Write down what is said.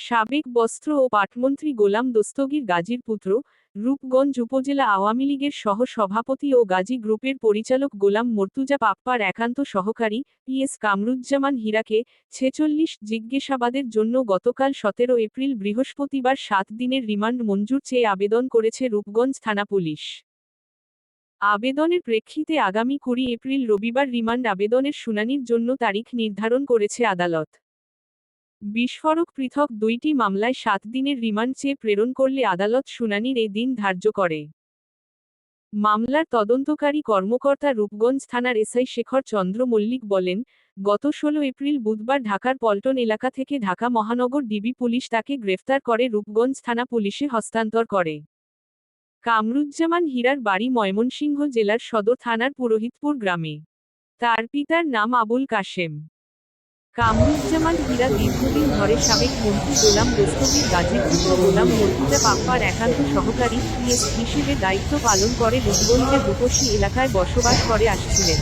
সাবেক বস্ত্র ও পাটমন্ত্রী গোলাম দস্তগীর গাজীর পুত্র, রূপগঞ্জ উপজেলা আওয়ামী লীগের সহ সভাপতি ও গাজী গ্রুপের পরিচালক গোলাম মর্তুজা পাপ্পার একান্ত সহকারী পিএস কামরুজ্জামান হীরাকে ছেচল্লিশ জিজ্ঞাসাবাদের জন্য গতকাল সতেরো এপ্রিল বৃহস্পতিবার সাত দিনের রিমান্ড মঞ্জুর চেয়ে আবেদন করেছে রূপগঞ্জ থানা পুলিশ। আবেদনের প্রেক্ষিতে আগামী কুড়ি এপ্রিল রবিবার রিমান্ড আবেদনের শুনানির জন্য তারিখ নির্ধারণ করেছে আদালত। বিস্ফোরক পৃথক দুইটি মামলায় সাত দিনের রিমান্ড চেয়ে প্রেরণ করলে আদালত শুনানির এই দিন ধার্য করে। মামলার তদন্তকারী কর্মকর্তা রূপগঞ্জ থানার এসআই শেখর চন্দ্র মল্লিক বলেন, গত ষোলো এপ্রিল বুধবার ঢাকার পল্টন এলাকা থেকে ঢাকা মহানগর ডিবি পুলিশ তাকে গ্রেফতার করে রূপগঞ্জ থানা পুলিশে হস্তান্তর করে। কামরুজ্জামান হীরার বাড়ি ময়মনসিংহ জেলার সদর থানার পুরোহিতপুর গ্রামে। তার পিতার নাম আবুল কাশেম। কামরুজ্জামান হীরা দীর্ঘদিন ধরে সাবেক মন্ত্রী গোলাম দস্তগীর গাজীর পুত্র গোলাম মর্তুজা পাপ্পার একান্ত সহকারী পিএস হিসেবে দায়িত্ব পালন করে রূপগঞ্জের রূপসী এলাকায় বসবাস করে আসছিলেন।